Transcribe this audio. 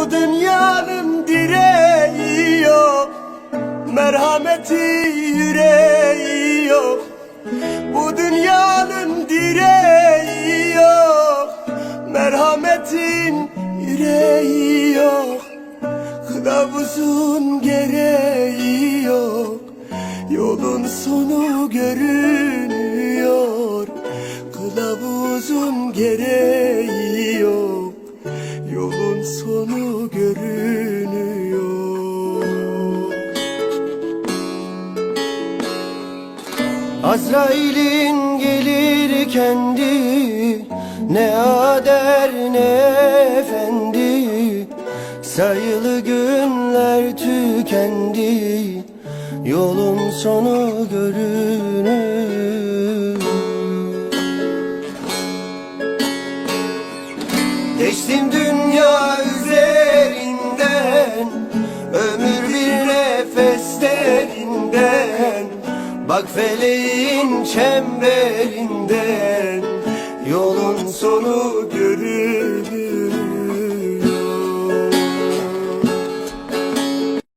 Bu dünyanın direği yok. Merhameti yüreği yok. Bu dünyanın direği yok. Merhametin yüreği yok. Kılavuzun gereği yok. Yolun sonu görünüyor. Kılavuzun gereği yok Sonu görünüyor. Azrail'in gelir kendi Ne ader ne efendi. Sayılı günler tükendi Yolun sonu görünür Geçtim dünya Bak feleğin çemberinden Yolun sonu görünür